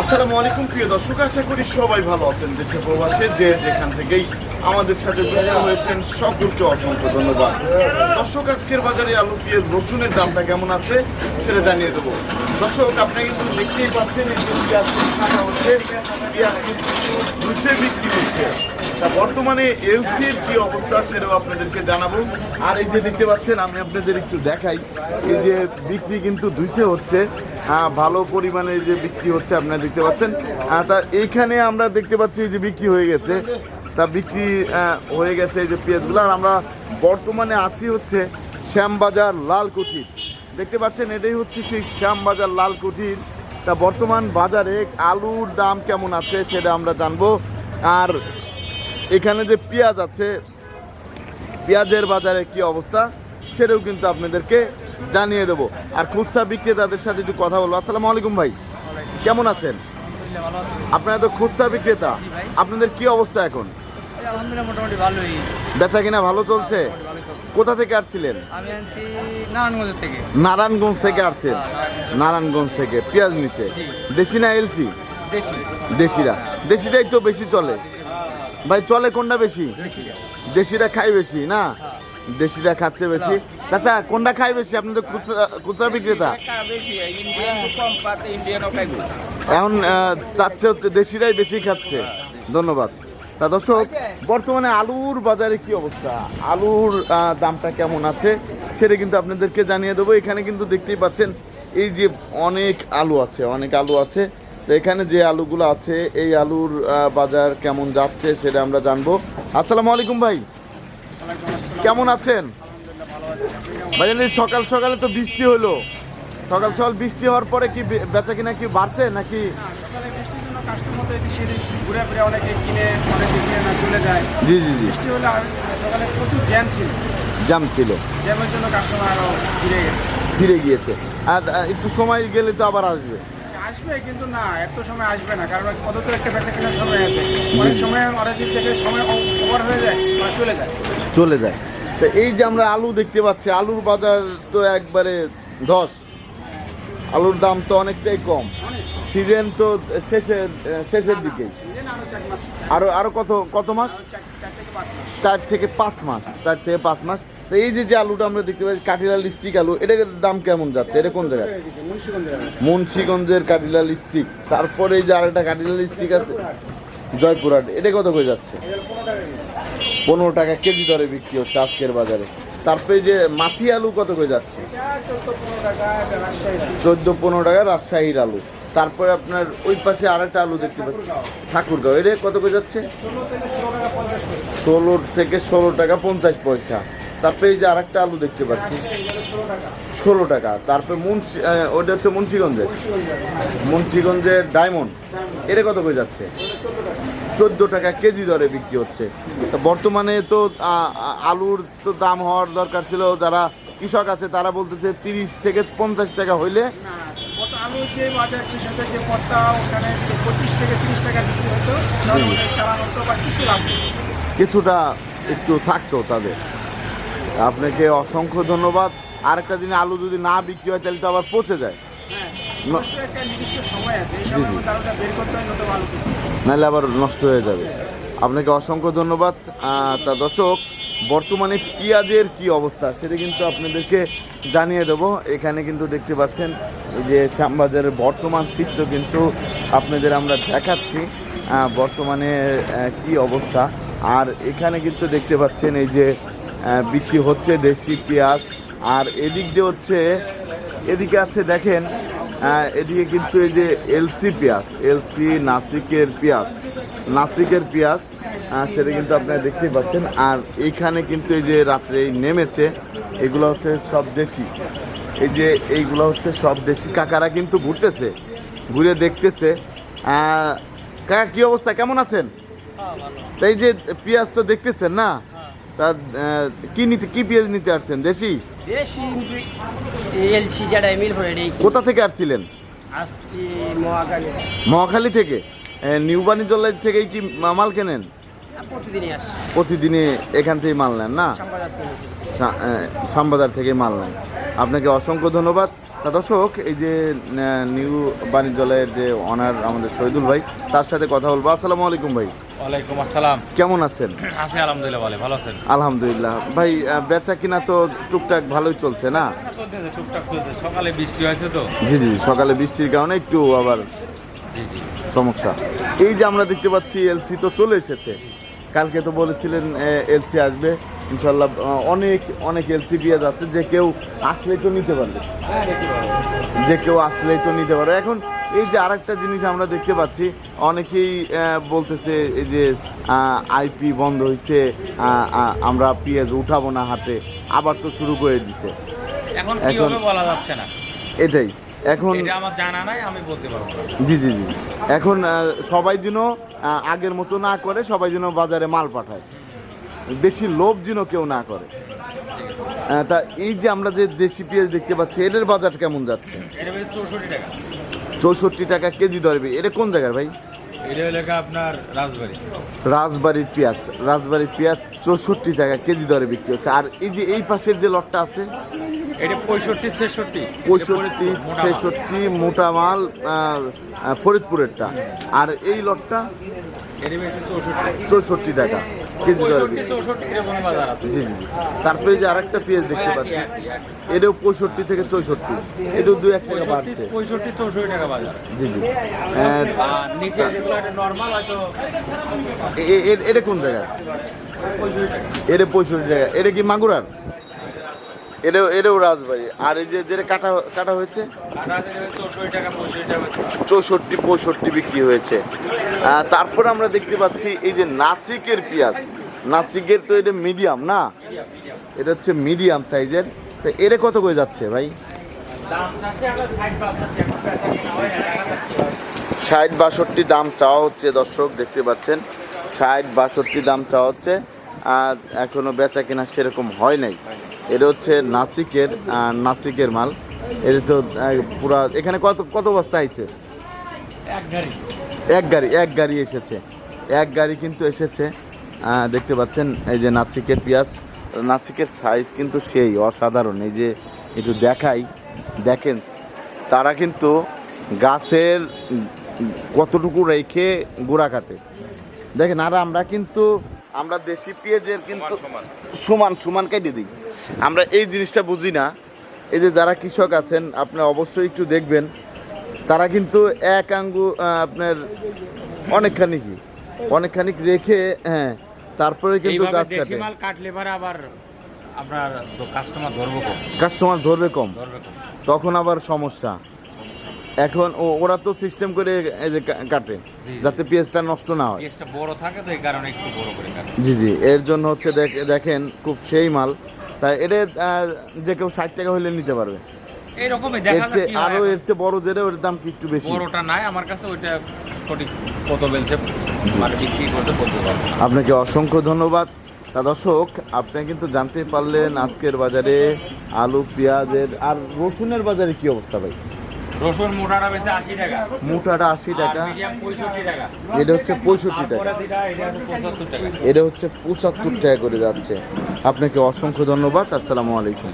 আসসালামু আলাইকুম, প্রিয় দর্শক, আশা করি সবাই ভালো আছেন দেশে প্রবাসে, যে যেখান থেকেই আমাদের সাথে যুক্ত হয়েছেন, সকলকে অসংখ্য ধন্যবাদ। দর্শক, আজকের বাজারে আলু, পেঁয়াজ, রসুনের দামটা কেমন আছে সেটা জানিয়ে দেবো। দর্শক, আপনি কিন্তু দেখতেই পাচ্ছেন হচ্ছে বিক্রি হচ্ছে তা বর্তমানে এলসির কি অবস্থা সেটাও আপনাদেরকে জানাব। আর এই যে দেখতে পাচ্ছেন, আমি আপনাদের একটু দেখাই, এই যে বিক্রি কিন্তু ধুইতে হচ্ছে। ভালো পরিমাণে যে বিক্রি হচ্ছে আপনারা দেখতে পাচ্ছেন। আহ, তা এইখানে আমরা দেখতে পাচ্ছি যে বিক্রি হয়ে গেছে। তা বিক্রি আহ, হয়ে গেছে এই যে পেঁয়াজগুলো। আর আমরা বর্তমানে আছি হচ্ছে শ্যামবাজার লালকুঠির দেখতে পাচ্ছেন এটাই হচ্ছে সেই শ্যামবাজার লালকুঠির। তা বর্তমান বাজারে আলুর দাম কেমন আছে সেটা আমরা জানব। আর এখানে যে পেঁয়াজ আছে পেঁয়াজের বাজারে কি অবস্থা সেটাও কিন্তু আপনাদেরকে জানিয়ে দেবো। আর খুচরা বিক্রেতাদের সাথে একটু কথা বলব। আসসালামু আলাইকুম ভাই। কেমন আছেন? আপনারা তো খুচরা বিক্রেতা। আপনাদের কি অবস্থা এখন? এই মোটামুটি ভালোই। বেচা কিনা ভালো চলছে? কোথা থেকে আসছিলেন? আমি আনছি নারায়ণগঞ্জের থেকে। নারায়ণগঞ্জ থেকে আসছেন? নারায়ণগঞ্জ। থেকে পেঁয়াজ নিতে। দেশি না এলসি দেশি। দেশিরা। দেশিটাই তো বেশি চলে। ভাই চলে কোনটা বেশি? দেশিরা। খায় বেশি না? দেশিরা খাচ্ছে বেশি। চাচা কোনটা খায় বেশি? আপনি তো খুচরা বিক্রেতা? এখন চাচ্ছে হচ্ছে দেশিরাই বেশি খাচ্ছে। ধন্যবাদ। তা দর্শক বর্তমানে আলুর বাজারে কি অবস্থা? আলুর দামটা কেমন আছে সেটা কিন্তু আপনাদেরকে জানিয়ে দেবো। এখানে কিন্তু দেখতেই পাচ্ছেন এই যে অনেক আলু আছে অনেক আলু আছে। তো এখানে যে আলুগুলো আছে এই আলুর বাজার কেমন যাচ্ছে সেটা আমরা জানব। আসসালামু আলাইকুম ভাই। কেমন আছেন? সকাল সকালে তো বৃষ্টি হলো। সকাল সকাল বৃষ্টি হওয়ার পরে কি বেচা কিনা কি বাড়ছে নাকি? সকালে বৃষ্টির জন্য কাস্টমার তো এদিক সেদিক ঘুরে ফিরে অনেকে কিনে অনেকে কিনে না চলে যায়। জি জি জি। বৃষ্টি হলে সকালে প্রচুর জ্যাম ছিল। জাম ছিল। জ্যামের জন্য কাস্টমার আরও ফিরে গেছে। ফিরে গিয়েছে। আর একটু সময় গেলে তো আবার আসবে। আসবে কিন্তু না এত সময় আসবে না কারণ কত তো একটা বেচা কেনার সময় আছে। অনেক সময় অনেক দিক থেকে সময় ওভার হয়ে যায় মানে চলে যায়। চলে যায়। তো এই যে আমরা আলু দেখতে পাচ্ছি আলুর বাজার তো একবারে ধস। আলুর দাম তো অনেকটাই কম। সিজন তো শেষের শেষের না আরও আরও আরও কত কত মাস। চার থেকে পাঁচ মাস চার থেকে পাঁচ মাস। তো এই যে যে আলুটা আমরা দেখতে পাচ্ছি, কাঠিলাল স্টিক আলু এটার দাম কেমন যাচ্ছে? এটা কোন জায়গায়? মুন্সিগঞ্জের কাঠিলাল স্টিক। তারপরে এই যে আরেকটা কাঠিলাল স্টিক আছে, জয়পুরহাট, এটা কত করে যাচ্ছে? পনেরো টাকা কেজি দরে বিক্রি হচ্ছে আজকের বাজারে। তারপরে যে মাথি আলু কত করে যাচ্ছে? চোদ্দ পনেরো টাকা রাজশাহীর আলু। তারপরে আপনার ওই পাশে আরেকটা আলু দেখতে পাচ্ছি, ঠাকুরগাঁও। এটা কত করে যাচ্ছে? ষোলো থেকে ষোলো টাকা পঞ্চাশ পয়সা। তারপরে এই যে আরেকটা আলু দেখতে পাচ্ছি। ষোলো টাকা। তারপরে মুন্সি ওটা হচ্ছে মুন্সিগঞ্জের। মুন্সিগঞ্জের ডায়মন্ড। এটা কত করে যাচ্ছে? চোদ্দ টাকা কেজি দরে বিক্রি হচ্ছে। তা বর্তমানে তো আলুর তো দাম হওয়ার দরকার ছিল। যারা কৃষক আছে তারা বলতেছে তিরিশ থেকে পঞ্চাশ টাকা হইলে যে বাজার যে ওখানে পঁচিশ থেকে তিরিশ টাকা বিক্রি হতো। কিছুটা একটু থাকতো তাদের। আপনাকে অসংখ্য ধন্যবাদ। আরেকটা দিনে আলু যদি না বিক্রি হয় তাহলে তো আবার পচে যায়। হ্যাঁ নাহলে আবার নষ্ট হয়ে যাবে। আপনাকে অসংখ্য ধন্যবাদ। তা দর্শক বর্তমানে পেঁয়াজের কি অবস্থা সেটা কিন্তু আপনাদেরকে জানিয়ে দেবো। এখানে কিন্তু দেখতে পাচ্ছেন যে শ্যামবাজারের বর্তমান চিত্র কিন্তু আপনাদের আমরা দেখাচ্ছি। বর্তমানে কি অবস্থা। আর এখানে কিন্তু দেখতে পাচ্ছেন এই যে বিক্রি হচ্ছে দেশি পেঁয়াজ। আর এদিক দিয়ে হচ্ছে এদিকে আছে দেখেন এদিকে কিন্তু এই যে এলসি পেঁয়াজ এলসি নাসিকের পেঁয়াজ নাসিকের পেঁয়াজ সেটা কিন্তু আপনারা দেখতেই পাচ্ছেন। আর এইখানে কিন্তু এই যে রাত্রে এই নেমেছে এগুলো হচ্ছে সব দেশি। এই যে এইগুলো হচ্ছে সব দেশি। কাকারা কিন্তু ঘুরতেছে ঘুরে দেখতেছে। কাকা কি অবস্থা? কেমন আছেন? তা এই যে পেঁয়াজ তো দেখতেছেন না? তা কি নিতে কি পেঁয়াজ নিতে আসছেন? দেশি? বেশি এলসি যেটা মিল করে কোথা থেকে আসছিলেন? আসছি মহাখালী। থেকে? নিউ বাণিজ্যালয় থেকেই কি মাল কেনেন? প্রতিদিনই এখান থেকে মাল নেন না? শ্যামবাজার থেকে মাল নেন। আপনাকে অসংখ্য ধন্যবাদ। তা দর্শক এই যে নিউ বাণিজ্যালয়ের যে অনার আমাদের শহীদুল ভাই তার সাথে কথা বলব। আসসালামু আলাইকুম ভাই। ওয়ালাইকুম আসসালাম। কেমন আছেন? আছি আলহামদুলিল্লাহ ভালো ভালো আছেন? আলহামদুলিল্লাহ। ভাই বেচা কিনা তো টুকটাক ভালোই চলছে না? টুকটাক চলছে সকালে বৃষ্টি হয়েছে তো। জি জি সকালে বৃষ্টির কারণে একটু আবার জি জি। সমস্যা। এই যে আমরা দেখতে পাচ্ছি এলসি তো চলে এসেছে। কালকে তো বলেছিলেন এলসি আসবে। ইনশাল্লাহ অনেক অনেক এলসি পেঁয়াজ আছে যে কেউ আসলেই তো নিতে পারবে। যে কেউ আসলেই তো নিতে পারবে। এখন এই যে আরেকটা জিনিস আমরা দেখতে পাচ্ছি অনেকেই বলতেছে এই যে আইপি বন্ধ হয়েছে আমরা পেঁয়াজ উঠাবো না হাতে আবার তো শুরু করে দিচ্ছে এখন বলা যাচ্ছে না। এটাই এখন আমার জানা নাই আমি বলতে পারব জি জি জি এখন সবাই যেন আগের মতো না করে সবাই যেন বাজারে মাল পাঠায়। বেশি লোভ যেন কেউ না করে। তা এই যে আমরা যে দেশি পেঁয়াজ দেখতে পাচ্ছি এদের বাজার কেমন যাচ্ছে? চৌষট্টি টাকা। কেজি ধরবে এটা কোন জায়গার ভাই? আপনার রাজবাড়ি। রাজবাড়ির পেঁয়াজ। রাজবাড়ির পেঁয়াজ চৌষট্টি টাকা কেজি দরে বিক্রি হচ্ছে। আর এই যে এই পাশের যে লটটা আছে এটা পঁয়ষট্টি ছেষট্টি। পঁয়ষট্টি ছেষট্টি মোটা মাল ফরিদপুরেরটা। আর এই লটটা চৌষট্টি টাকা। কেজি দরে জি জি। তারপরে যে আরেকটা পেঁয়াজ দেখতে পাচ্ছি। একই, একই। এটাও পঁয়ষট্টি থেকে চৌষট্টি। এটাও দু এক টাকা বাড়ছে। পঁয়ষট্টি চৌষট্টি টাকা বাজার। জি জি। এ- এ- এটা কোন জায়গা? এটা পঁয়ষট্টি টাকা। এটা কি মাগুরার? এটাও এটাও রাজবাড়ি। আর এই যে যেটা কাটা কাটা হয়েছে? চৌষট্টি পঁয়ষট্টি বিক্রি হয়েছে। তারপর আমরা দেখতে পাচ্ছি এই যে নাসিকের পেঁয়াজ। নাসিকের তো এটা মিডিয়াম না? এটা হচ্ছে মিডিয়াম সাইজের তো এর কত করে যাচ্ছে ভাই? ষাট বাষট্টি দাম চাওয়া হচ্ছে, দর্শক, দেখতে পাচ্ছেন। ষাট বাষট্টি দাম চাওয়া হচ্ছে, আর এখনও বেচা কেনা সেরকম হয় নাই। এটা হচ্ছে নাসিকের নাসিকের মাল। এটা তো পুরা এখানে কত কত বস্তা আইছে? এক গাড়ি এক গাড়ি এসেছে। এক গাড়ি কিন্তু এসেছে। দেখতে পাচ্ছেন এই যে নাসিকের পেঁয়াজ। নাসিকের সাইজ কিন্তু সেই অসাধারণ। এই যে একটু দেখাই দেখেন তারা কিন্তু গাছের কতটুকু রেখে গোড়া কাটে। দেখেন আর আমরা কিন্তু আমরা দেশি পেঁয়াজের কিন্তু সমান। সমান সমান কেটে দিই। আমরা এই জিনিসটা বুঝি না। এই যে যারা কৃষক আছেন আপনি অবশ্যই একটু দেখবেন। তারা কিন্তু এক আঙ্গু আপনার অনেকখানি কি? অনেকখানি রেখে হ্যাঁ তারপরে কিন্তু গাছ কাটে। মাল কাটলে পরে আবার আপনার কাস্টমার ধরবো কম। কাস্টমার ধরবে কম। ধরবে কম। তখন আবার সমস্যা। এখন ওরা তো সিস্টেম করে এই যে কাটে যাতে পেঁয়াজটা নষ্ট না হয়। পেঁয়াজটা বড় থাকে তো এই কারণে একটু বড় করে কাটে। জি জি এর জন্য হচ্ছে দেখ- দেখেন খুব সেই মাল। তাই এটা যে কেউ ষাট টাকা হলে নিতে পারবে। এইরকমই এর দেখা যাক কি আরও এর চেয়ে বড় যেটা ওর দাম কি একটু বেশি? বড়টা নাই আমার কাছে ওইটা সঠিক কত বেলছে মানে বিক্রি করতে বলতে পারব আপনাকে অসংখ্য ধন্যবাদ। তা দর্শক আপনি কিন্তু জানতে পারলেন আজকের বাজারে আলু পেঁয়াজের আর রসুনের বাজারে কি অবস্থা ভাই? রসুন মোটাটা বেশি আশি টাকা। মুঠাটা আশি টাকা। এটা হচ্ছে পঁয়ষট্টি টাকা। এটা হচ্ছে পঁচাত্তর টাকা। এটা হচ্ছে পঁচাত্তর টাকা করে যাচ্ছে। আপনাকে অসংখ্য ধন্যবাদ। আসসালামু আলাইকুম।